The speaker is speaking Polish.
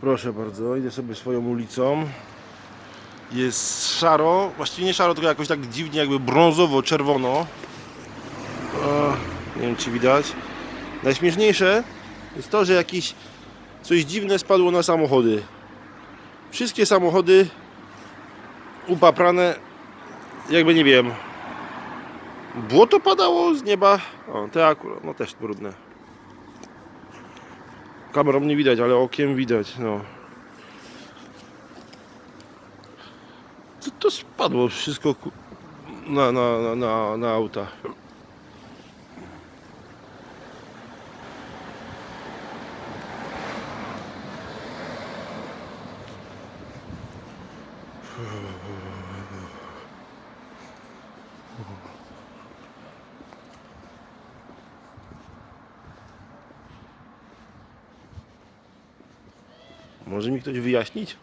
Proszę bardzo, idę sobie swoją ulicą. Jest szaro, właściwie nie szaro, tylko jakoś tak dziwnie, jakby brązowo-czerwono. Nie wiem, czy widać. Najśmieszniejsze jest to, że jakieś coś dziwne spadło na samochody. Wszystkie samochody upaprane, jakby nie wiem, błoto padało z nieba. O, te akurat, no też brudne. Kamerą nie widać, ale okiem widać, no. Co to spadło wszystko na, na, na, na, na auta? Może mi ktoś wyjaśnić?